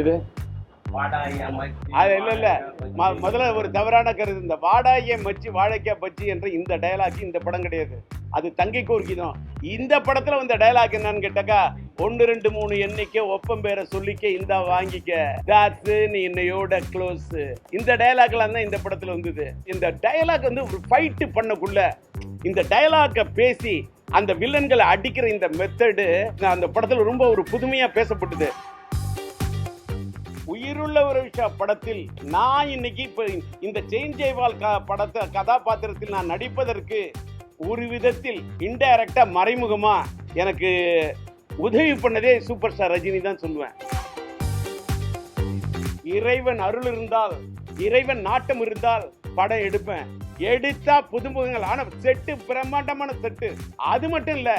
இது அது இல்ல இல்ல. முதல்ல ஒரு தவறான கருத்து. இந்த வாடாய மச்சி வாழைக்காய் பச்சி என்ற இந்த டயலாக் இந்த படம் கிடையாது. அது தங்கை கோர்க்கி தான் இந்த படத்துல வந்த டயலாக் என்னன்னு கேட்டாக்கா ஒன்னு ரெண்டு மூணு எண்ணிக்கை ஒப்பம் பேரை சொல்லிக்க இந்த வாங்கிக்க. தாஸ் நீ என்னையோட க்ளோஸ் இந்த டயலாக்லாம் தான் இந்த படத்துல வந்தது. இந்த டயலாக் வந்து ஒரு ஃபைட்டு பண்ணக்குள்ள இந்த டயலாக்கை பேசி அந்த வில்லன்களை அடிக்கிற இந்த மெத்தடு அந்த படத்தில் ரொம்ப ஒரு புதுமையாக பேசப்பட்டது. உயிருள்ள ஒரு விஷய படத்தில் நான் இன்னைக்கு இப்போ இந்த செயின் ஜெய்வால் க- படத்தை கதாபாத்திரத்தில் நான் நடிப்பதற்கு ஒரு விதத்தில் இன்டைரக்டாக மறைமுகமாக எனக்கு உதவி பண்ணதே சூப்பர் ஸ்டார் ரஜினி தான் சொல்லுவேன். இறைவன் அருள் இருந்தால் இறைவன் நாட்டம் இருந்தால் படம் எடுப்பேன். எடுத்தா புதுமுகங்கள் ஆனா செட்டு பிரம்மாண்டமான செட்டு. அது மட்டும் இல்ல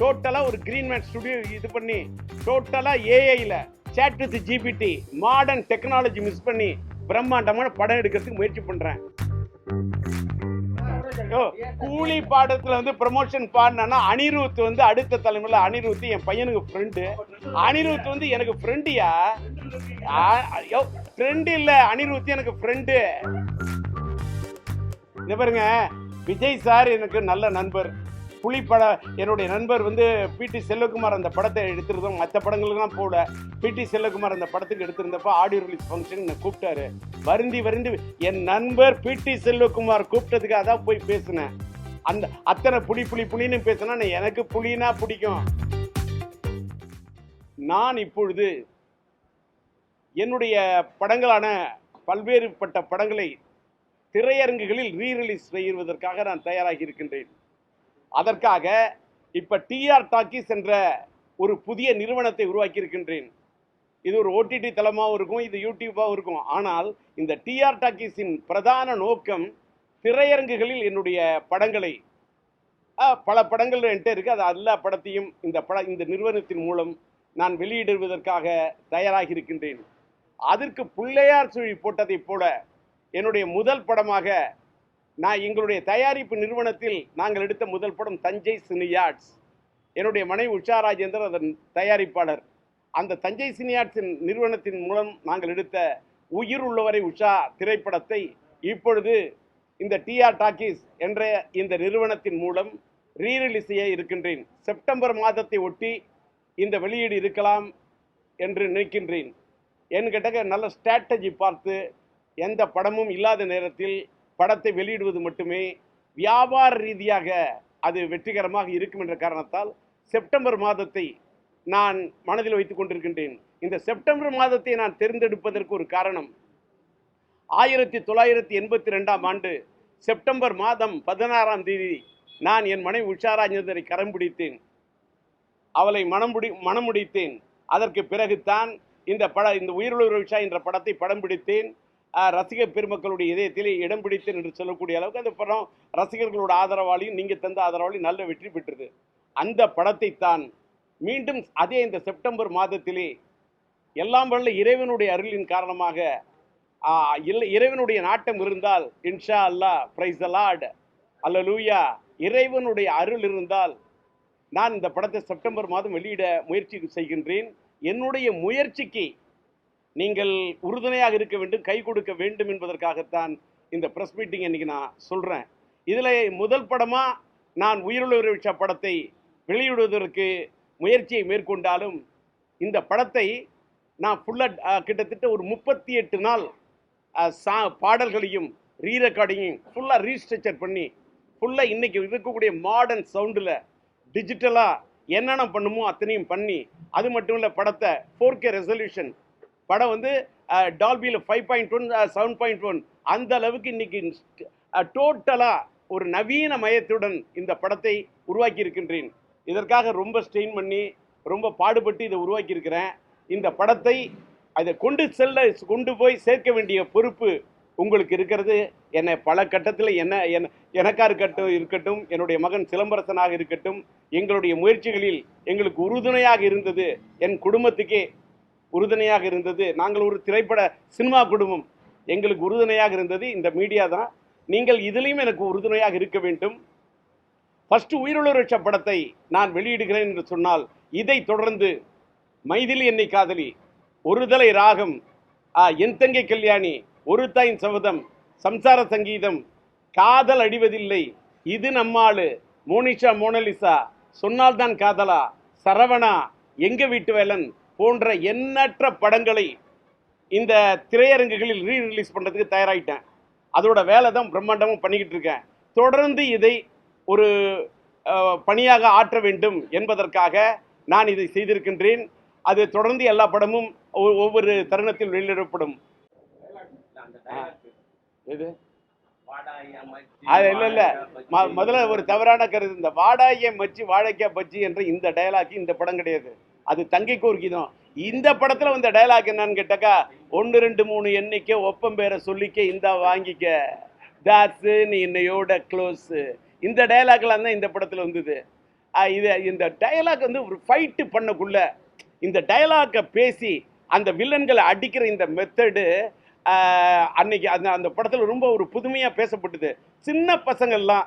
டோட்டலா ஒரு கிரீன் மேன் ஸ்டுடியோ இது பண்ணி டோட்டலா ஏஐல chat with GPT modern technology miss பண்ணி பிரம்மாண்டமான படம் எடுக்கிறதுக்கு முயற்சி பண்றேன். கூலி பாடத்துல வந்து ப்ரமோஷன் பாடினா அனிருத் வந்து அடுத்த தலைமுறையில் அனிருத் என் பையனுக்கு ஃப்ரெண்டு அனிருத் வந்து எனக்கு ஃப்ரெண்டியா ஃப்ரெண்டு இல்லை அனிருத் எனக்கு ஃப்ரெண்டு இந்த பாருங்க விஜய் சார் எனக்கு நல்ல நண்பர். புலி பட என்னுடைய நண்பர் வந்து பிடி செல்வகுமார் அந்த படத்தை எடுத்திருந்தோம். மற்ற படங்களுக்குலாம் போட பிடி செல்வகுமார் அந்த படத்துக்கு எடுத்திருந்தப்போ ஆடியோ ரிலீஸ் ஃபங்க்ஷன் என்னை கூப்பிட்டாரு. வருந்தி வருந்தி என் நண்பர் பிடி செல்வகுமார் கூப்பிட்டதுக்கு அதான் போய் பேசினேன். அந்த அத்தனை புலி புலி புலின்னு பேசினா நான் எனக்கு புலினா பிடிக்கும். நான் இப்பொழுது என்னுடைய படங்களான பல்வேறுபட்ட படங்களை திரையரங்குகளில் ரீ ரிலீஸ் செய்வதற்காக நான் தயாராகி இருக்கின்றேன். அதற்காக இப்போ டிஆர் டாக்கீஸ் என்ற ஒரு புதிய நிறுவனத்தை உருவாக்கி இருக்கின்றேன். இது ஒரு ஓடிடி தளமாகவும் இருக்கும் இது யூடியூப்பாகவும் இருக்கும். ஆனால் இந்த டிஆர் டாக்கீஸின் பிரதான நோக்கம் திரையரங்குகளில் என்னுடைய படங்களை பல படங்கள் என்கிட்ட இருக்குது அது எல்லா படத்தையும் இந்த பட இந்த நிறுவனத்தின் மூலம் நான் வெளியிடுவதற்காக தயாராகி இருக்கின்றேன். அதற்கு பிள்ளையார் சுழி போட்டதைப் போல என்னுடைய முதல் படமாக நான் எங்களுடைய தயாரிப்பு நிறுவனத்தில் நாங்கள் எடுத்த முதல் படம் தஞ்சை சினியார்ட்ஸ். என்னுடைய மனைவி உஷா ராஜேந்தர் அதன் தயாரிப்பாளர். அந்த தஞ்சை சினியார்ட்ஸின் நிறுவனத்தின் மூலம் நாங்கள் எடுத்த உயிர் உள்ளவரை உஷா திரைப்படத்தை இப்பொழுது இந்த டிஆர் டாக்கீஸ் என்ற இந்த நிறுவனத்தின் மூலம் ரீரிலீஸ் செய்ய இருக்கின்றேன். செப்டம்பர் மாதத்தை ஒட்டி இந்த வெளியீடு இருக்கலாம் என்று நினைக்கின்றேன். என் நல்ல ஸ்ட்ராட்டஜி பார்த்து எந்த படமும் இல்லாத நேரத்தில் படத்தை வெளியிடுவது மட்டுமே வியாபார ரீதியாக அது வெற்றிகரமாக இருக்கும் என்ற காரணத்தால் செப்டம்பர் மாதத்தை நான் மனதில் வைத்துக் கொண்டிருக்கின்றேன். இந்த செப்டம்பர் மாதத்தை நான் தேர்ந்தெடுப்பதற்கு ஒரு காரணம் ஆயிரத்தி தொள்ளாயிரத்தி எண்பத்தி ரெண்டாம் ஆண்டு செப்டம்பர் மாதம் பதினாறாம் தேதி நான் என் மனைவி உஷாராஜந்தரை கரம் பிடித்தேன். அவளை மனமுடி மனமுடித்தேன் அதற்கு பிறகுதான் இந்த பட இந்த உயிருள்ள விஷா என்ற படத்தை படம் பிடித்தேன். ரசிக ரசிகர் பெருமக்களுடைய இதயத்திலே இடம் பிடித்து என்று சொல்லக்கூடிய அளவுக்கு அந்த படம் ரசிகர்களோட ஆதரவாளியும் நீங்கள் தந்த ஆதரவாளியும் நல்ல வெற்றி பெற்றது. அந்த படத்தை தான் மீண்டும் அதே இந்த செப்டம்பர் மாதத்திலே எல்லாம் வல்ல இறைவனுடைய அருளின் காரணமாக இல்லை இறைவனுடைய நாட்டம் இருந்தால் இன்ஷா அல்லாஹ் பிரைஸ் அலாட் அல்லலூயா இறைவனுடைய அருள் இருந்தால் நான் இந்த படத்தை செப்டம்பர் மாதம் வெளியிட முயற்சி செய்கின்றேன். என்னுடைய முயற்சிக்கு நீங்கள் உறுதுணையாக இருக்க வேண்டும் கை கொடுக்க வேண்டும் என்பதற்காகத்தான் இந்த ப்ரெஸ் மீட்டிங் இன்னைக்கு நான் சொல்கிறேன் இதில் முதல் படமாக நான் உயிருள்ள விஷ படத்தை வெளியிடுவதற்கு முயற்சியை மேற்கொண்டாலும் இந்த படத்தை நான் ஃபுல்லாக கிட்டத்தட்ட ஒரு முப்பத்தி எட்டு நாள் சா பாடல்களையும் ரீ ரெக்கார்டிங்கையும் ஃபுல்லாக ரீஸ்ட்ரக்சர் பண்ணி ஃபுல்லாக இன்றைக்கி இருக்கக்கூடிய மாடர்ன் சவுண்டில் டிஜிட்டலாக என்னென்ன பண்ணுமோ அத்தனையும் பண்ணி அது மட்டும் இல்லை படத்தை ஃபோர் கே ரெசல்யூஷன் படம் வந்து டால்பியில் five point one seven point one அந்த அளவுக்கு இன்னைக்கு டோட்டலாக ஒரு நவீன மயத்துடன் இந்த படத்தை உருவாக்கி இருக்கின்றேன் இதற்காக ரொம்ப ஸ்ட்ரெயின் பண்ணி ரொம்ப பாடுபட்டு இதை உருவாக்கி இருக்கிறேன் இந்த படத்தை அதை கொண்டு செல்ல கொண்டு போய் சேர்க்க வேண்டிய பொறுப்பு உங்களுக்கு இருக்கிறது. என்னை பல கட்டத்தில் என்ன என எனக்காக இருக்கட்டும் இருக்கட்டும் என்னுடைய மகன் சிலம்பரசனாக இருக்கட்டும் எங்களுடைய முயற்சிகளில் எங்களுக்கு உறுதுணையாக இருந்தது என் குடும்பத்துக்கே உறுதுணையாக இருந்தது. நாங்கள் ஒரு திரைப்பட சினிமா குடும்பம். எங்களுக்கு உறுதுணையாக இருந்தது இந்த மீடியா தான். நீங்கள் இதுலேயும் எனக்கு உறுதுணையாக இருக்க வேண்டும். ஃபஸ்ட்டு உயிருள்ள படத்தை நான் வெளியிடுகிறேன் என்று சொன்னால் இதை தொடர்ந்து மைதிலி என்னை காதலி ஒருதலை ராகம் என் தங்கை கல்யாணி ஒரு தாயின் சபதம் சம்சார சங்கீதம் காதல் அடிவதில்லை இது நம்மாளு மோனிஷா மோனலிசா சொன்னால்தான் காதலா சரவணா எங்க வீட்டு வேலன் போன்ற எண்ணற்ற படங்களை இந்த திரையரங்குகளில் ரீ ரிலீஸ் பண்ணுறதுக்கு தயாராகிட்டேன் அதோட வேலை தான் பிரம்மாண்டமும் பண்ணிக்கிட்டு இருக்கேன். தொடர்ந்து இதை ஒரு பணியாக ஆற்ற வேண்டும் என்பதற்காக நான் இதை செய்திருக்கின்றேன். அது தொடர்ந்து எல்லா படமும் ஒவ்வொரு தருணத்தில் வெளியிடப்படும். எது? அது இல்லை ம- முதல்ல ஒரு தவறான கருத்து. இந்த வாடாய மச்சி வாழைக்காய் பச்சி என்ற இந்த டயலாக் இந்த படம் கிடையாது. அது தங்கைக்கு ஒரு கீதம். இந்த படத்துல வந்த டயலாக் என்னன்னு கேட்டாக்கா ஒன்று ரெண்டு மூணு எண்ணிக்க ஒப்பம் பேரை சொல்லிக்க இந்த வாங்கிக்க. தாஸ் நீ என்னையோட க்ளோஸு இந்த டயலாக்லாம் தான் இந்த படத்தில் வந்தது. இது இந்த டயலாக் வந்து ஒரு ஃபைட்டு பண்ணக்குள்ள இந்த டைலாக்கை பேசி அந்த வில்லன்களை அடிக்கிற இந்த மெத்தடு அன்னைக்கு அந்த அந்த படத்தில் ரொம்ப ஒரு புதுமையாக பேசப்பட்டது. சின்ன பசங்கள்லாம்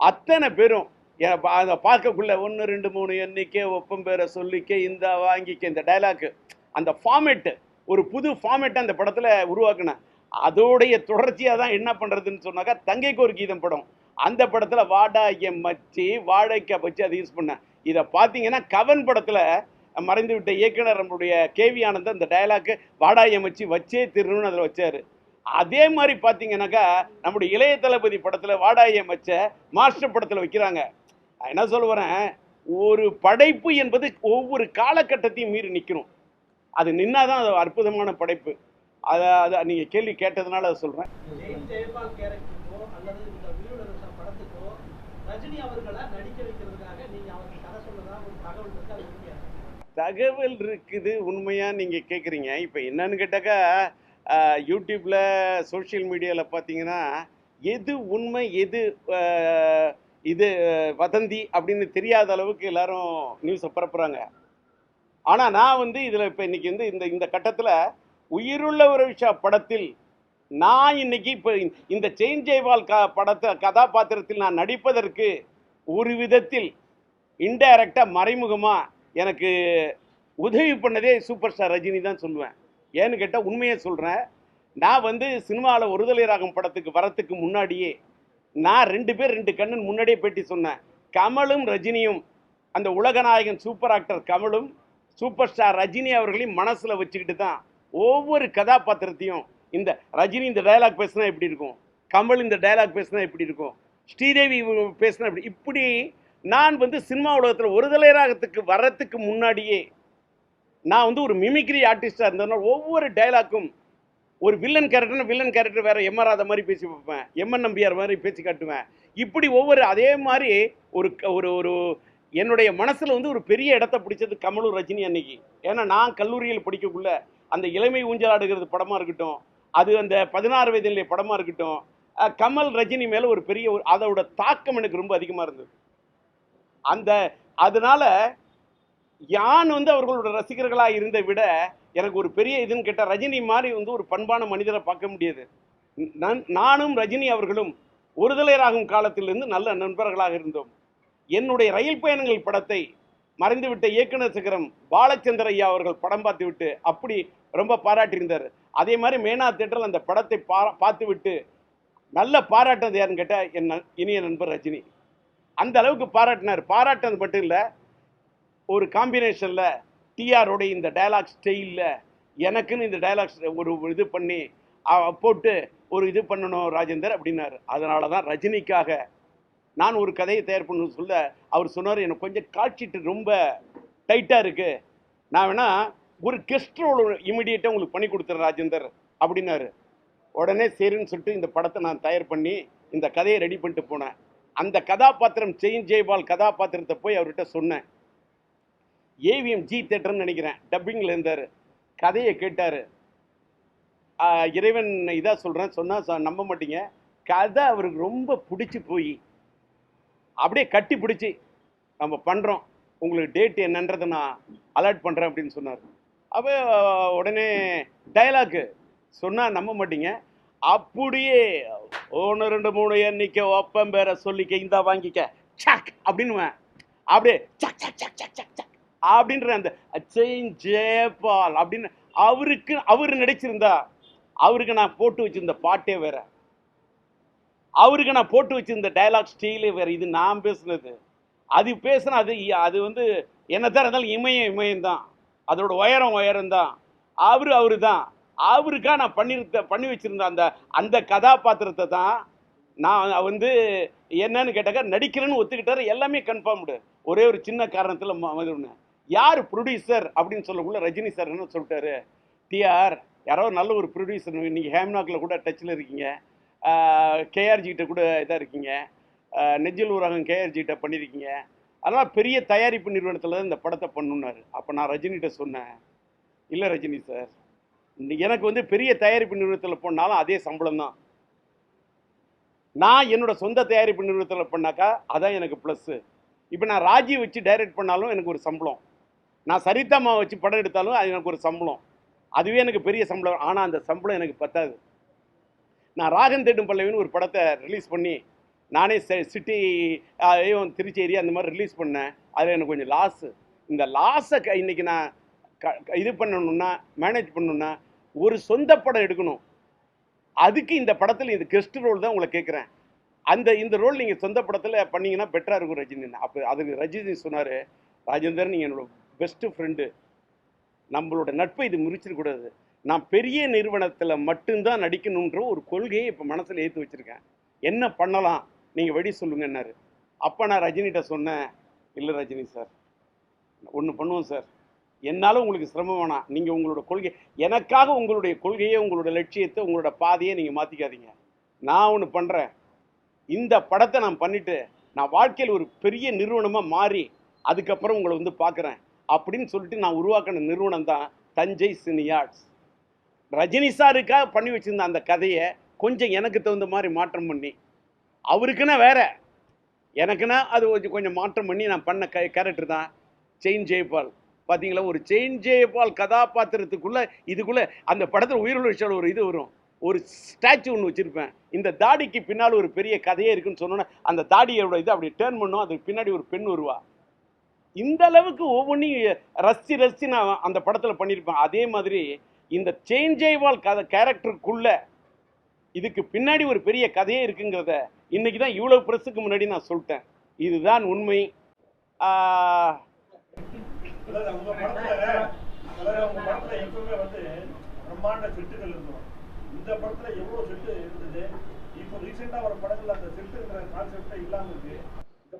அத்தனை பேரும் அதை பார்க்கக்குள்ள ஒன்று ரெண்டு மூணு எண்ணிக்கை ஒப்பம் பேரை சொல்லிக்க இந்த வாங்கிக்க இந்த டயலாக்கு அந்த ஃபார்மேட்டு ஒரு புது ஃபார்மேட்டை அந்த படத்தில் உருவாக்குனேன் அதோடைய தொடர்ச்சியாக தான் என்ன பண்ணுறதுன்னு சொன்னாக்கா தங்கைக்கு ஒரு கீதம் படம். அந்த படத்தில் வாடா என் மச்சி வாழைக்காய் வச்சு அதை யூஸ் பண்ணேன். இதை பார்த்தீங்கன்னா கவன் படத்தில் மறைந்து விட்ட இயக்குனர் நம்மளுடைய கேவி ஆனந்த் அந்த டயலாக்கு வாடா என் மச்சி வச்சே திருன்னு அதில் வச்சார். அதே மாதிரி பார்த்தீங்கன்னாக்கா நம்முடைய இளைய தளபதி படத்தில் வாடாய மச்ச மாஸ்டர் படத்தில் வைக்கிறாங்க. என்ன சொல்ல வரேன்? ஒரு படைப்பு என்பது ஒவ்வொரு காலகட்டத்தையும் மீறி நிற்கணும் அது நின்னாதான் அது அற்புதமான படைப்பு. அதை அதை நீங்கள் கேள்வி கேட்டதுனால அதை சொல்கிறேன் தகவல் இருக்குது உண்மையாக நீங்கள் கேட்குறீங்க இப்போ என்னன்னு கேட்டாக்கா ஆஹ், யூடியூப்ல சோஷியல் மீடியாவில் பார்த்தீங்கன்னா எது உண்மை எது இது வதந்தி அப்படின்னு தெரியாத அளவுக்கு எல்லாரும் நியூஸை பரப்புகிறாங்க ஆனால் நான் வந்து இதில் இப்போ இன்றைக்கி வந்து இந்த இந்த கட்டத்தில் உயிருள்ள ஒரு விஷய படத்தில் நான் இன்னைக்கு இப்போ இந்த செயின் ஜெய்வால் க படத்தை கதாபாத்திரத்தில் நான் நடிப்பதற்கு ஒரு விதத்தில் இன்டைரக்டாக மறைமுகமாக எனக்கு உதவி பண்ணதே சூப்பர் ஸ்டார் ரஜினி தான் சொல்லுவேன். ஏன்னு கேட்டால் உண்மையை சொல்கிறேன் நான் வந்து சினிமாவில் ஒருதலை ராகம் படத்துக்கு வரத்துக்கு முன்னாடியே நான் ரெண்டு பேர் ரெண்டு கண்ணன் முன்னாடியே பேட்டி சொன்னேன். கமலும் ரஜினியும் அந்த உலகநாயகன் சூப்பர் ஆக்டர் கமலும் சூப்பர் ஸ்டார் ரஜினி அவர்களையும் மனசில் வச்சுக்கிட்டு தான் ஒவ்வொரு கதாபாத்திரத்தையும் இந்த ரஜினி இந்த டயலாக் பேசினா எப்படி இருக்கும்? கமல் இந்த டயலாக் பேசினா எப்படி இருக்கும்? ஸ்ரீதேவி பேசுனா பேசினா எப்படி? இப்படி நான் வந்து சினிமா உலகத்தில் ஒரு தலைவராகத்துக்கு வர்றதுக்கு முன்னாடியே நான் வந்து ஒரு மிமிக்ரி ஆர்டிஸ்டாக இருந்ததுனால ஒவ்வொரு டயலாக்கும் ஒரு வில்லன் கேரக்டர்னா வில்லன் கேரக்டர் வேறு எம் ஆர் மாதிரி பேசி பார்ப்பேன். எம்என் நம்பியார் மாதிரி பேசி காட்டுவேன். இப்படி ஒவ்வொரு அதே மாதிரி ஒரு க- ஒரு ஒரு என்னுடைய மனசில் வந்து ஒரு பெரிய இடத்த பிடிச்சது கமலூர் ரஜினி அன்னைக்கு. ஏன்னா நான் கல்லூரியில் படிக்கக்குள்ள அந்த இளமை ஊஞ்சலாடுகிறது படமாக இருக்கட்டும் அது அந்த பதினாறு வயதிலே படமாக இருக்கட்டும் கமல் ரஜினி மேலே ஒரு பெரிய ஒரு அதோட தாக்கம் எனக்கு ரொம்ப அதிகமாக இருந்தது. அந்த அதனால யான் வந்து அவர்களோட ரசிகர்களாக இருந்த விட எனக்கு ஒரு பெரிய இதுன்னு கேட்டால் ரஜினி மாதிரி வந்து ஒரு பண்பான மனிதரை பார்க்க முடியாது. நான் நானும் ரஜினி அவர்களும் ஒருதலையராகும் காலத்திலிருந்து நல்ல நண்பர்களாக இருந்தோம். என்னுடைய ரயில் பயணங்கள் படத்தை மறைந்துவிட்ட இயக்குனர் சிகரம் பாலச்சந்திர ஐயா அவர்கள் படம் பார்த்து விட்டு அப்படி ரொம்ப பாராட்டியிருந்தார். அதே மாதிரி மேனா தேட்டரில் அந்த படத்தை பா பார்த்து விட்டு நல்ல பாராட்டினது யாருன்னு கேட்டால் என் ந- இனிய நண்பர் ரஜினி. அந்த அளவுக்கு பாராட்டினார். பாராட்டினது மட்டும் இல்லை ஒரு காம்பினேஷனில் டிஆரோட இந்த டைலாக் ஸ்டைலில் எனக்குன்னு இந்த டயலாக்ஸ் ஒரு இது பண்ணி போட்டு ஒரு இது பண்ணணும் ராஜேந்தர் அப்படின்னாரு. அதனால தான் ரஜினிக்காக நான் ஒரு கதையை தயார் பண்ணணும்னு சொல்ல அவர் சொன்னார். எனக்கு கொஞ்சம் காட்சிட்டு ரொம்ப டைட்டாக இருக்குது நான் வேணா ஒரு கெஸ்ட் ரோல் இமிடியேட்டாக உங்களுக்கு பண்ணி கொடுத்துறேன் ராஜேந்தர் அப்படின்னாரு. உடனே சரின்னு சொல்லிட்டு இந்த படத்தை நான் தயார் பண்ணி இந்த கதையை ரெடி பண்ணிட்டு போனேன். அந்த கதாபாத்திரம் செயின் ஜெய்பால் கதாபாத்திரத்தை போய் அவர்கிட்ட சொன்னேன். ஏவிஎம் ஜி தேட்டர்னு நினைக்கிறேன். டப்பிங்கில் இருந்தார். கதையை கேட்டார். இறைவன் இதாக சொல்கிறேன் சொன்னால் நம்ப மாட்டீங்க. கதை அவருக்கு ரொம்ப பிடிச்சி போய். அப்படியே கட்டி பிடிச்சி நம்ம பண்ணுறோம் உங்களுக்கு டேட் என்னன்றதை நான் அலர்ட் பண்ணுறேன் அப்படின்னு சொன்னார். அப்போ உடனே டயலாக்கு சொன்னால் நம்ப மாட்டீங்க. அப்படியே ஒன்று ரெண்டு மூணு எண்ணிக்க ஒப்பம் பேரை சொல்லிக்க இந்தா வாங்கிக்க. சக்! அப்படின்னுவேன். அப்படியே சக் சக் சக் சக் சக். அப்படின்ற அந்த அச்சைன் ஜெயபால் அப்படின்னு அவருக்கு அவர் நடிச்சிருந்தா அவருக்கு நான் போட்டு வச்சிருந்த பாட்டே வேற. அவருக்கு நான் போட்டு வச்சிருந்த டைலாக் ஸ்டீலே வேற. இது நான் பேசுனது. அது பேசுனா அது அது வந்து என்னதான் இருந்தாலும் இமயம் இமயம் தான் அதோட உயரம் உயரம் தான் அவரு அவரு தான் அவருக்கா நான் பண்ணிருந்த பண்ணி வச்சிருந்த அந்த அந்த கதாபாத்திரத்தை தான் நான் வந்து என்னன்னு கேட்டாக்கா நடிக்கிறேன்னு ஒத்துக்கிட்டாரு. எல்லாமே கன்ஃபார்ம்டு ஒரே ஒரு சின்ன காரணத்தில் யார் ப்ரொடியூசர் அப்படின்னு சொல்லக்குள்ள ரஜினி சார் என்ன சொல்லிட்டாரு? டிஆர் யாரோ நல்ல ஒரு ப்ரொடியூசர் நீங்கள் ஹேம்நாக்கில் கூட டச்சில் இருக்கீங்க. கேஆர்ஜி கிட்ட கூட இதாக இருக்கீங்க. ஆஹ் ஊரகம் கேஆர்ஜி கிட்ட பண்ணியிருக்கீங்க அதனால் பெரிய தயாரிப்பு நிறுவனத்தில் தான் இந்த படத்தை பண்ணுனாரு. அப்போ நான் ரஜினிகிட்ட சொன்னேன். இல்லை ரஜினி சார் எனக்கு வந்து பெரிய தயாரிப்பு நிறுவனத்தில் போனாலும் அதே சம்பளம் தான். நான் என்னோட சொந்த தயாரிப்பு நிறுவனத்தில் பண்ணாக்கா அதான் எனக்கு ப்ளஸ்ஸு இப்போ நான் ராஜி வச்சு டைரக்ட் பண்ணாலும் எனக்கு ஒரு சம்பளம். நான் சரிதாமா வச்சு படம் எடுத்தாலும் அது எனக்கு ஒரு சம்பளம். அதுவே எனக்கு பெரிய சம்பளம். ஆனால் அந்த சம்பளம் எனக்கு பத்தாது. நான் ராகன் தேடும் பல்லவின்னு ஒரு படத்தை ரிலீஸ் பண்ணி நானே சிட்டி திருச்சேரி அந்த மாதிரி ரிலீஸ் பண்ணேன். அதில் எனக்கு கொஞ்சம் லாஸு இந்த லாஸை க இன்னைக்கு நான் க இது பண்ணணும்னா மேனேஜ் பண்ணணும்னா ஒரு சொந்த படம் எடுக்கணும். அதுக்கு இந்த படத்தில் இது கெஸ்ட் ரோல் தான் உங்களை கேட்குறேன். அந்த இந்த ரோல் நீங்கள் சொந்த படத்தில் பண்ணிங்கன்னா பெட்டராக இருக்கும் ரஜினி அப்போ அதுக்கு ரஜினி சொன்னார் ராஜேந்தர் நீங்கள் என்னோட பெஸ்ட்டு ஃப்ரெண்டு. நம்மளோட நட்பை இது முறிச்சிடக்கூடாது நான் பெரிய நிறுவனத்தில் மட்டும்தான் நடிக்கணுன்ற ஒரு கொள்கையை இப்போ மனசில் ஏற்றி வச்சுருக்கேன். என்ன பண்ணலாம்? நீங்கள் வெடி சொல்லுங்கன்னாரு. அப்போ நான் ரஜினிகிட்ட சொன்னேன். இல்லை ரஜினி சார். ஒன்று பண்ணுவோம் சார். என்னால் உங்களுக்கு சிரமம் வேணாம். நீங்கள் உங்களோட கொள்கை எனக்காக உங்களுடைய கொள்கையை உங்களோட லட்சியத்தை உங்களோட பாதையை நீங்கள் மாற்றிக்காதீங்க நான் ஒன்று பண்ணுறேன் இந்த படத்தை நான் பண்ணிவிட்டு நான் வாழ்க்கையில் ஒரு பெரிய நிறுவனமாக மாறி அதுக்கப்புறம் உங்களை வந்து பார்க்குறேன் அப்படின்னு சொல்லிட்டு நான் உருவாக்கின நிறுவனம் தான் தஞ்சை சினி ஆர்ட்ஸ் ரஜினி சாருக்காக பண்ணி வச்சுருந்த அந்த கதையை கொஞ்சம் எனக்கு தகுந்த மாதிரி மாற்றம் பண்ணி அவருக்குன்னா வேற. எனக்குன்னா அது கொஞ்சம் கொஞ்சம் மாற்றம் பண்ணி நான் பண்ண க கேரக்டர் தான் செயின் ஜெயபால். பார்த்தீங்களா ஒரு செயின் ஜெயபால் கதாபாத்திரத்துக்குள்ளே இதுக்குள்ளே அந்த படத்தில் உயிரிழச்சால் ஒரு இது வரும். ஒரு ஸ்டாச்சு ஒன்று வச்சுருப்பேன். இந்த தாடிக்கு பின்னால் ஒரு பெரிய கதையே இருக்குன்னு சொன்னோன்னே அந்த தாடியோட இது அப்படி டேர்ன் பண்ணும். அதுக்கு பின்னாடி ஒரு பெண் வருவா. இந்த அளவுக்கு ஒவ்வொன்றையும் ரசி ரசி நான் அந்த படத்தில் பண்ணியிருப்பேன் அதே மாதிரி இந்த செயின் கதை கேரக்டருக்குள்ள இதுக்கு பின்னாடி ஒரு பெரிய கதையே இருக்குங்கிறத இன்னைக்கு தான் இவ்வளோ ப்ரெஸ்ஸுக்கு முன்னாடி நான் சொல்லிட்டேன். இதுதான் உண்மை. இந்த படத்துல எவ்வளவு செட்டு இருந்தது? இப்போ ரீசெண்டா வர படங்கள்ல அந்த செட்டுங்கிற கான்செப்டே இல்லாம இருக்கு.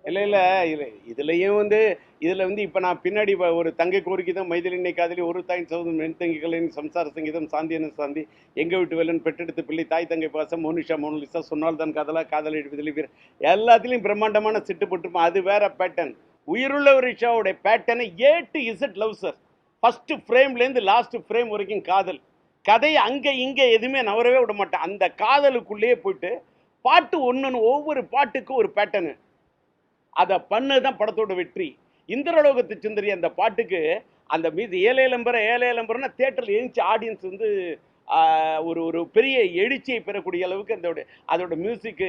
இல்லை இல்லை. இது இதுலேயும் வந்து இதில் வந்து இப்போ நான் பின்னாடி ஒரு தங்கை கோரிக்கை மைதிலினை காதலி ஒரு தாய் சௌதம் மென் தங்கிகளின் சம்சார சங்கீதம் சாந்தியன சாந்தி எங்கள் வீட்டு வேலன் பெற்றெடுத்த பிள்ளை தாய் தங்கை பாசம் மோனிஷா மோனலிசா சொன்னால் தான் காதலா காதல் விதலி வீர. எல்லாத்துலேயும் பிரம்மாண்டமான சிட்டு போட்டிருப்போம். அது வேற பேட்டர்ன் உயிருள்ள ஒரு ரிஷாவுடைய பேட்டர்னை A to Z love sir first ஃப்ரேம்லேருந்து last frame வரைக்கும் காதல். கதை அங்கே இங்கே எதுவுமே நவரவே விட மாட்டேன் அந்த காதலுக்குள்ளேயே போயிட்டு பாட்டு ஒன்று ஒவ்வொரு பாட்டுக்கும் ஒரு பேட்டர்னு அதை பண்ணது தான் படத்தோட வெற்றி. இந்திரலோகத்து சுந்தரி அந்த பாட்டுக்கு அந்த மீது ஏலேலம்பர ஏலேலம்பரம்னா தேட்டரில் எழுந்துச்சு ஆடியன்ஸ் வந்து ஒரு ஒரு பெரிய எழுச்சியை பெறக்கூடிய அளவுக்கு அதோட அதோட மியூசிக்கு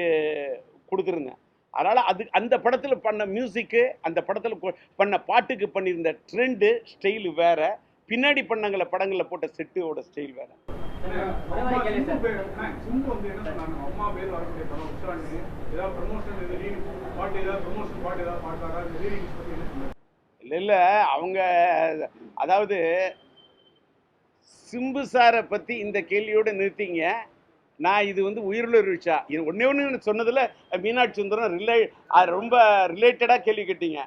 கொடுத்துருந்தேன். அதனால் அது அந்த படத்தில் பண்ண மியூசிக்கு அந்த படத்தில் பண்ண பாட்டுக்கு பண்ணியிருந்த ட்ரெண்டு ஸ்டைலு வேறு. பின்னாடி பண்ணங்களை படங்களில் போட்ட செட்டோட ஸ்டைல் வேறு. சிம்பு வந்து என்ன சொன்னாங்க அம்மா பேர் வரக்கூடிய படம் ஏதாவது ப்ரமோஷன் இது பாட்டு ஏதாவது ப்ரமோஷன் பாட்டு ஏதாவது பாடுறாரா இந்த என்ன சொன்னாங்க இல்லை இல்லை அவங்க அதாவது சிம்பு சாரை பற்றி இந்த கேள்வியோடு நிறுத்திங்க. நான் இது வந்து உயிருள்ள விஷா இது ஒன்றே ஒன்று சொன்னதில் மீனாட்சி சுந்தரம் ரிலே ரொம்ப ரிலேட்டடாக கேள்வி கேட்டீங்க.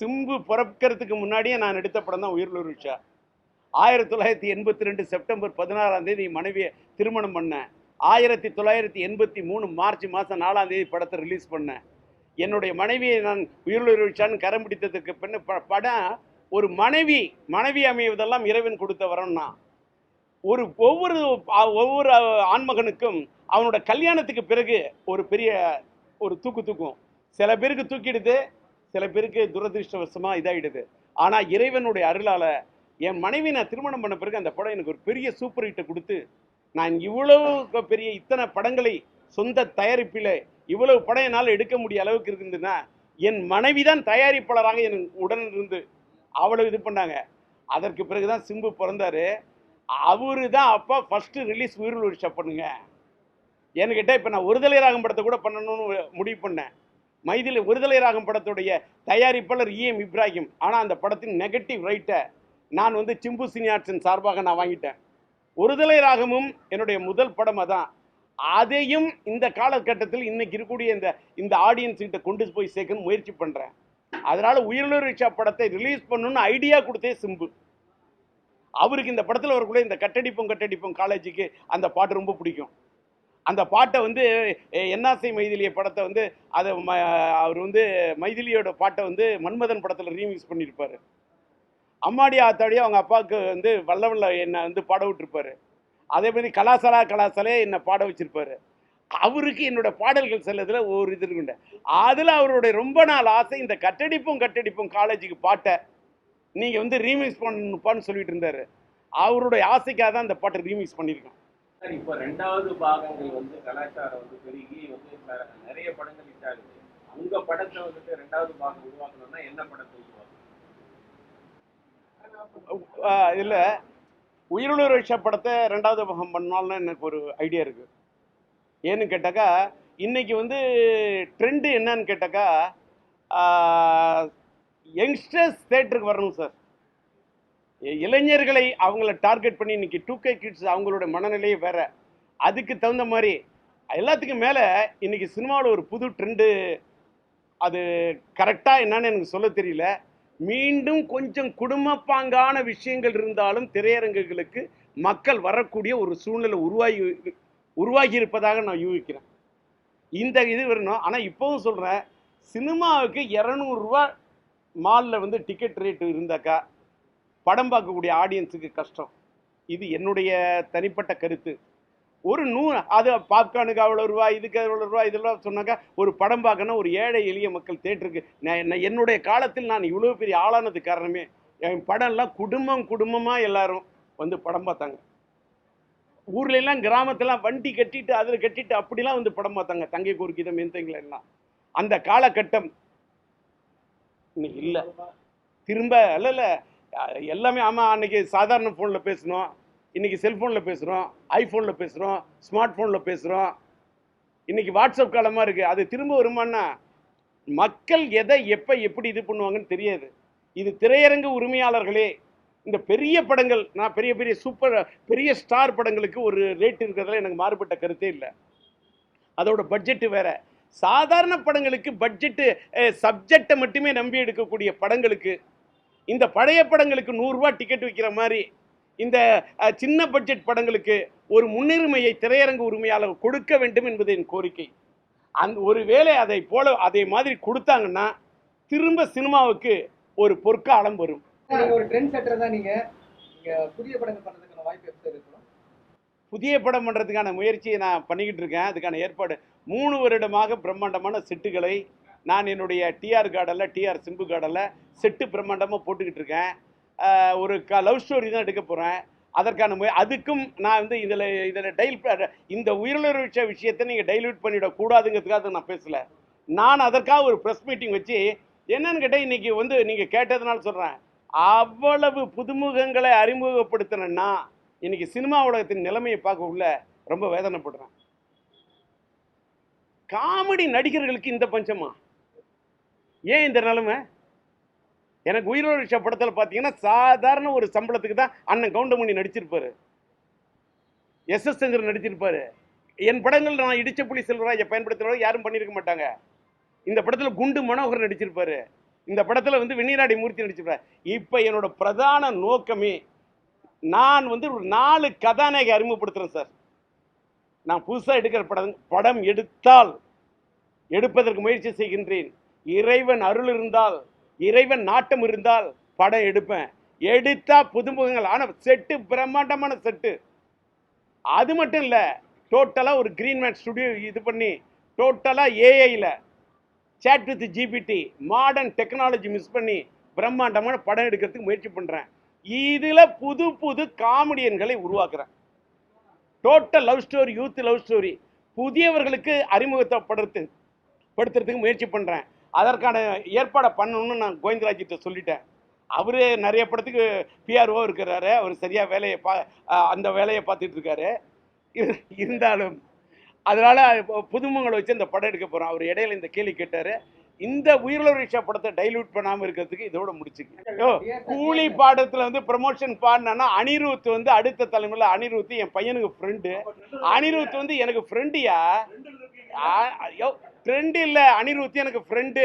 சிம்பு பிறக்கிறதுக்கு முன்னாடியே நான் எடுத்த படம் தான் உயிருள்ள விஷா ஆயிரத்தி தொள்ளாயிரத்தி எண்பத்தி ரெண்டு செப்டம்பர் பதினாறாம் தேதி மனைவியை திருமணம் பண்ணேன். ஆயிரத்தி தொள்ளாயிரத்தி எண்பத்தி மூணு மார்ச் மாதம் நாலாம் தேதி படத்தை ரிலீஸ் பண்ணேன். என்னுடைய மனைவியை நான் உயிருள்ளான்னு கரம் பிடித்ததுக்கு பின்ன ப- படம் ஒரு மனைவி மனைவி அமைவதெல்லாம் இறைவன் கொடுத்த வரம்னா ஒரு ஒவ்வொரு ஒவ்வொரு ஆண்மகனுக்கும் அவனோட கல்யாணத்துக்கு பிறகு ஒரு பெரிய ஒரு தூக்கு தூக்கும். சில பேருக்கு தூக்கிடுது சில பேருக்கு துரதிருஷ்டவசமாக இதாகிடுது ஆனால் இறைவனுடைய அருளால் என் மனைவி நான் திருமணம் பண்ண பிறகு அந்த படம் எனக்கு ஒரு பெரிய சூப்பர் ஹிட்டை கொடுத்து நான் இவ்வளவு பெரிய இத்தனை படங்களை சொந்த தயாரிப்பில் இவ்வளவு படம் என்னால் எடுக்க முடிய அளவுக்கு இருக்குதுன்னா என் மனைவி தான் தயாரிப்பாளராக என் உடன் இருந்து அவ்வளவு இது பண்ணாங்க. அதற்கு பிறகு தான் சிம்பு பிறந்தாரு. அவரு தான் அப்பா ஃபஸ்ட்டு ரிலீஸ் உயிரில் ஒழிச்சா பண்ணுங்க. ஏன்னு கேட்டால் இப்போ நான் ஒருதலை ராகம் படத்தை கூட பண்ணணும்னு முடிவு பண்ணேன். மைதிலி ஒருதலை ராகம் படத்துடைய தயாரிப்பாளர் இஎம் இப்ராஹிம். ஆனால் அந்த படத்தின் நெகட்டிவ் ரைட்டை நான் வந்து சிம்பு சினியாட்ஸின் சார்பாக நான் வாங்கிட்டேன். ஒருதலை ராகமும் என்னுடைய முதல் படம் அதான். அதையும் இந்த காலகட்டத்தில் இன்னைக்கு இருக்கக்கூடிய இந்த இந்த ஆடியன்ஸ் கிட்ட கொண்டு போய் சேர்க்கணும் முயற்சி பண்ணுறேன் அதனால உயிரிழ ரிக்ஷா படத்தை ரிலீஸ் பண்ணணும்னு ஐடியா கொடுத்தே சிம்பு. அவருக்கு இந்த படத்தில் வரக்கூடிய இந்த கட்டடிப்போம் கட்டடிப்போம் காலேஜுக்கு அந்த பாட்டு ரொம்ப பிடிக்கும். அந்த பாட்டை வந்து என்ஆர்சி என்னாசை மைதிலிய படத்தை வந்து அதை ம- அவர் வந்து மைதிலியோட பாட்டை வந்து மன்மதன் படத்தில் ரீமிக்ஸ் பண்ணியிருப்பார் அம்மாடி ஆத்தாடியோ அவங்க அப்பாவுக்கு வந்து வல்லவல்ல என்னை வந்து பாட விட்டுருப்பாரு. அதே மாதிரி கலாசலா கலாசலே என்னை பாட வச்சிருப்பாரு. அவருக்கு என்னோட பாடல்கள் செல்லதில் ஒரு இது இருக்குண்ட அதில் அவருடைய ரொம்ப நாள் ஆசை இந்த கட்டடிப்பும் கட்டடிப்பும் காலேஜுக்கு பாட்டை நீங்கள் வந்து ரீமிக்ஸ் பண்ணுப்பான்னு சொல்லிட்டு இருந்தாரு. அவருடைய ஆசைக்காக தான் இந்த பாட்டை ரீமிக்ஸ் பண்ணியிருக்கோம். சார் இப்போ ரெண்டாவது பாகங்கள் வந்து கலாச்சாரம் வந்து பெருகி வந்து நிறைய படங்கள் ஹிட் ஆகுது. உங்க படத்தை வந்துட்டு ரெண்டாவது பாகம் உருவாக்கணும்னா என்ன படத்தை உருவாக்கணும்? இல்லை உயிருள்ள ரிஷா படத்தை ரெண்டாவது பாகம் பண்ணாலும் எனக்கு ஒரு ஐடியா இருக்கு. ஏன்னு கேட்டாக்கா இன்னைக்கு வந்து ட்ரெண்டு என்னன்னு கேட்டாக்கா யங்ஸ்டர்ஸ் தேட்டருக்கு வரணும் சார் இளைஞர்களை அவங்கள டார்கெட் பண்ணி இன்னைக்கு டூ கே கிட்ஸ் அவங்களோட மனநிலையே வேற. அதுக்கு தகுந்த மாதிரி எல்லாத்துக்கும் மேலே இன்னைக்கு சினிமாவில் ஒரு புது ட்ரெண்டு அது கரெக்டாக என்னன்னு எனக்கு சொல்ல தெரியல. மீண்டும் கொஞ்சம் குடும்பப்பாங்கான விஷயங்கள் இருந்தாலும் திரையரங்குகளுக்கு மக்கள் வரக்கூடிய ஒரு சூழ்நிலை உருவாகி உருவாகி இருப்பதாக நான் யூகிக்கிறேன். இந்த இது வரணும். ஆனால் இப்போவும் சொல்கிறேன் சினிமாவுக்கு இரநூறுவா மாலில் வந்து டிக்கெட் ரேட்டு இருந்தாக்கா படம் பார்க்கக்கூடிய ஆடியன்ஸுக்கு கஷ்டம். இது என்னுடைய தனிப்பட்ட கருத்து. ஒரு நூ அது பாப்கார்னுக்கு அவ்வளோ ரூபா இதுக்கு அவ்வளோ ரூபா இதெல்லாம் சொன்னாக்கா ஒரு படம் பார்க்கணும் ஒரு ஏழை எளிய மக்கள் தேட்டருக்கு. நான் என்ன- என்னுடைய காலத்தில் நான் இவ்வளோ பெரிய ஆளானது காரணமே என் படம்லாம் குடும்பம் குடும்பமாக எல்லாரும் வந்து படம் பார்த்தாங்க. ஊர்லெல்லாம் கிராமத்தெல்லாம் வண்டி கட்டிட்டு அதில் கட்டிட்டு அப்படிலாம் வந்து படம் பார்த்தாங்க. தங்கை குறுக்கிதம் மென்தைங்கள எல்லாம். அந்த காலகட்டம் இன்னைக்கு இல்லை. திரும்ப இல்லை இல்லை எல்லாமே ஆமாம் அன்னைக்கு சாதாரண ஃபோனில் பேசணும் இன்னைக்கு செல்ஃபோனில் பேசுகிறோம் ஐஃபோனில் பேசுகிறோம் ஸ்மார்ட் ஃபோனில் பேசுகிறோம் இன்னைக்கு வாட்ஸ்அப் காலமாக இருக்குது அது திரும்ப வருமானா? மக்கள் எதை எப்போ எப்படி இது பண்ணுவாங்கன்னு தெரியாது. இது திரையரங்கு உரிமையாளர்களே இந்த பெரிய படங்கள் நான் பெரிய பெரிய சூப்பர் பெரிய ஸ்டார் படங்களுக்கு ஒரு ரேட் இருக்கிறதுல எனக்கு மாறுபட்ட கருத்தே இல்லை. அதோட பட்ஜெட்டு வேற. சாதாரண படங்களுக்கு பட்ஜெட்டு சப்ஜெக்டை மட்டுமே நம்பி எடுக்கக்கூடிய படங்களுக்கு இந்த பழைய படங்களுக்கு நூறுரூவா டிக்கெட் விற்கிற மாதிரி இந்த சின்ன பட்ஜெட் படங்களுக்கு ஒரு முன்னுரிமையை திரையரங்கு உரிமையாளர் கொடுக்க வேண்டும் என்பது என் கோரிக்கை. அந்த ஒருவேளை அதை போல அதை மாதிரி கொடுத்தாங்கன்னா திரும்ப சினிமாவுக்கு ஒரு பொற்காலம் வரும். ஒரு ட்ரெண்ட் செட்டர் தான் நீங்க. நீங்க புதிய படங்கள் பண்றதுக்கான வாய்ப்பு இருக்கும்? புதிய படம் பண்ணுறதுக்கான முயற்சியை நான் பண்ணிக்கிட்டு இருக்கேன். அதுக்கான ஏற்பாடு மூணு வருடமாக பிரம்மாண்டமான செட்டுகளை நான் என்னுடைய டிஆர் கார்டில் டிஆர் சிம்பு கார்டில் செட்டு பிரம்மாண்டமாக போட்டுக்கிட்டு இருக்கேன். ஒரு க லவ் ஸ்டோரி தான் எடுக்க போகிறேன் அதற்கான முய அதுக்கும் நான் வந்து இதில் இதில் டைல் இந்த உயிரிழந்த விஷயத்தை நீங்கள் டைல்யூட் பண்ணிடக்கூடாதுங்கிறதுக்காக நான் பேசலை. நான் அதற்காக ஒரு ப்ரெஸ் மீட்டிங் வச்சு என்னன்னு கேட்டால் இன்றைக்கி வந்து நீங்கள் கேட்டதுனால சொல்கிறேன் அவ்வளவு புதுமுகங்களை அறிமுகப்படுத்தினேன்னா இன்னைக்கு சினிமா உலகத்தின் நிலைமையை பார்க்க உள்ள ரொம்ப வேதனைப்படுறேன். காமெடி நடிகர்களுக்கு இந்த பஞ்சமா? ஏன் இந்த நிலைமை? எனக்கு உயிரோடு விஷய படத்தில் பார்த்தீங்கன்னா சாதாரண ஒரு சம்பளத்துக்கு தான் அண்ணன் கவுண்டமணி நடிச்சிருப்பாரு. எஸ் எஸ் சந்திரன் நடிச்சிருப்பாரு. என் படங்கள் நான் இடிச்ச புலி செல்வராஜை பயன்படுத்துகிறவங்க யாரும் பண்ணியிருக்க மாட்டாங்க. இந்த படத்தில் குண்டு மனோகர் நடிச்சிருப்பாரு. இந்த படத்தில் வந்து வெண்ணீராடி மூர்த்தி நடிச்சிருப்பாரு. இப்போ என்னோட பிரதான நோக்கமே நான் வந்து ஒரு நாலு கதாநாயகி அறிமுகப்படுத்துகிறேன் சார். நான் புதுசாக எடுக்கிற படம் படம் எடுத்தால் எடுப்பதற்கு முயற்சி செய்கின்றேன். இறைவன் அருள் இருந்தால் இறைவன் நாட்டம் இருந்தால் படம் எடுப்பேன். எடுத்தா புதுமுகங்கள். ஆனால் செட்டு பிரம்மாண்டமான செட்டு. அது மட்டும் இல்லை டோட்டலாக ஒரு கிரீன் மேட் ஸ்டுடியோ இது பண்ணி டோட்டலாக ஏஐயில் chat with GPT modern technology miss பண்ணி பிரம்மாண்டமான படம் எடுக்கிறதுக்கு முயற்சி பண்ணுறேன் இதில் புது புது காமெடியன்களை உருவாக்குறேன். Total love story youth love story புதியவர்களுக்கு அறிமுகத்தை படுத்து படுத்துறதுக்கு முயற்சி பண்ணுறேன் அதற்கான ஏற்பாடை பண்ணணும்னு நான் கோவிந்தராஜிட்ட சொல்லிட்டேன். அவரே நிறைய படத்துக்கு பிஆர்ஓ இருக்கிறாரு. அவர் சரியாக வேலையை பா அந்த வேலையை பார்த்துட்டு இருக்காரு. இருந்தாலும் அதனால் புதுமங்களை வச்சு இந்த படம் எடுக்க போகிறோம் அவர் இடையில இந்த கேள்வி கேட்டார். இந்த உயிரிழ படத்தை டைல்யூட் பண்ணாமல் இருக்கிறதுக்கு இதோட முடிச்சுக்க கூலி பாடத்தில் வந்து ப்ரமோஷன் பாடினா அனிருத் வந்து அடுத்த தலைமுறையில் அனிருத் என் பையனுக்கு ஃப்ரெண்டு அனிருத் வந்து எனக்கு ஃப்ரெண்டியா ஐயோ ஃப்ரெண்டு இல்லை அனிருத் எனக்கு ஃப்ரெண்டு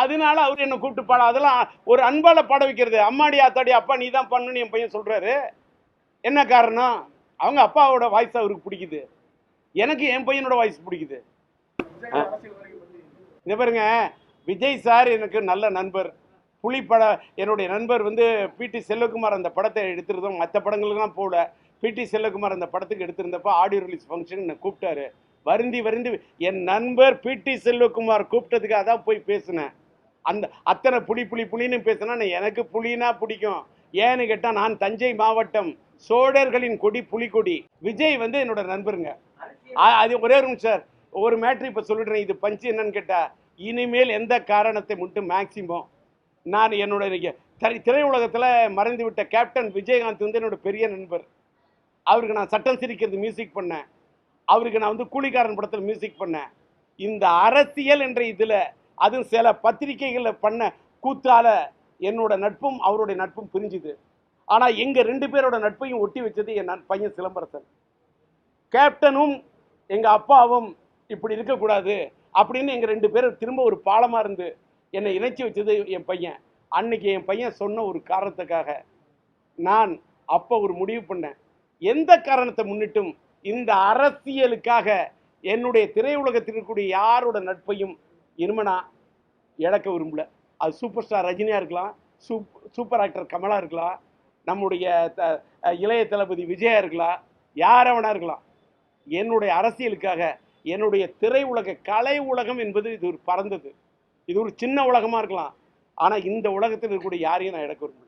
அதனால அவர் என்ன கூப்பிட்டு பாட அதெல்லாம் ஒரு அன்பால பாட வைக்கிறது. அம்மாடி ஆத்தாடி அப்பா நீ தான் பண்ணுன்னு என் பையன் சொல்றாரு. என்ன காரணம்? அவங்க அப்பாவோட வாய்ஸ் அவருக்கு பிடிக்குது. எனக்கு என் பையனோட வாய்ஸ் பிடிக்குது. இந்த பாருங்க. விஜய் சார் எனக்கு நல்ல நண்பர். புலிப்பட என்னுடைய நண்பர் வந்து பிடி செல்வகுமார் அந்த படத்தை எடுத்திருந்தோம். மற்ற படங்களுக்கெல்லாம் போகல. பிடி செல்வகுமார் அந்த படத்துக்கு எடுத்திருந்தப்ப ஆடியோ ரிலீஸ் ஃபங்க்ஷன் என்னை கூப்பிட்டாரு. வருந்தி வருந்தி. என் நண்பர் பிடி செல்வகுமார் கூப்பிட்டதுக்காக தான் போய் பேசினேன். அந்த அத்தனை புலி புலி புலின்னு பேசினா நான் எனக்கு புளினா பிடிக்கும். ஏன்னு கேட்டால் நான் தஞ்சை மாவட்டம் சோழர்களின் கொடி புலிக்கொடி. விஜய் வந்து என்னோட நண்பருங்க. அது ஒரே ஒரு சார். ஒரு மேட்ரு இப்போ சொல்லிடுறேன். இது பஞ்சு என்னன்னு கேட்டால் இனிமேல் எந்த காரணத்தை மட்டும் மேக்சிமம் நான் என்னோட திரை திரையுலகத்தில் மறைந்து விட்ட கேப்டன் விஜயகாந்த் வந்து என்னோட பெரிய நண்பர். அவருக்கு நான் சட்டம் சிரிக்கிறது மியூசிக் பண்ணேன். அவருக்கு நான் வந்து கூலிக்காரன் படத்தில் மியூசிக் பண்ணேன். இந்த அரசியல் என்ற இதில் அதுவும் சில பத்திரிகைகளில் பண்ண கூத்தால என்னோட நட்பும் அவருடைய நட்பும் பிரிஞ்சுது. ஆனால் எங்கள் ரெண்டு பேரோட நட்பையும் ஒட்டி வச்சது என் பையன் சிலம்பரசன். கேப்டனும் எங்கள் அப்பாவும் இப்படி இருக்கக்கூடாது அப்படின்னு எங்கள் ரெண்டு பேரும் திரும்ப ஒரு பாலமாக இருந்து என்னை இணைச்சி வச்சது என் பையன். அன்னைக்கு என் பையன் சொன்ன ஒரு காரணத்துக்காக நான் அப்போ ஒரு முடிவு பண்ணேன். எந்த காரணத்தை முன்னிட்டும் இந்த அரசியலுக்காக என்னுடைய திரையுலகத்தில் இருக்கக்கூடிய யாரோட நட்பையும் இருமனா இழக்க விரும்பல. அது சூப்பர் ஸ்டார் ரஜினியாக இருக்கலாம் சூப் சூப்பர் ஆக்டர் கமலா இருக்கலாம் நம்முடைய த- இளைய தளபதி விஜயா இருக்கலாம் யாரவனாக இருக்கலாம். என்னுடைய அரசியலுக்காக என்னுடைய திரையுலக கலை உலகம் என்பது இது ஒரு பறந்தது இது ஒரு சின்ன உலகமாக இருக்கலாம். ஆனால் இந்த உலகத்தில் இருக்கக்கூடிய யாரையும் நான் இழக்க விரும்பல.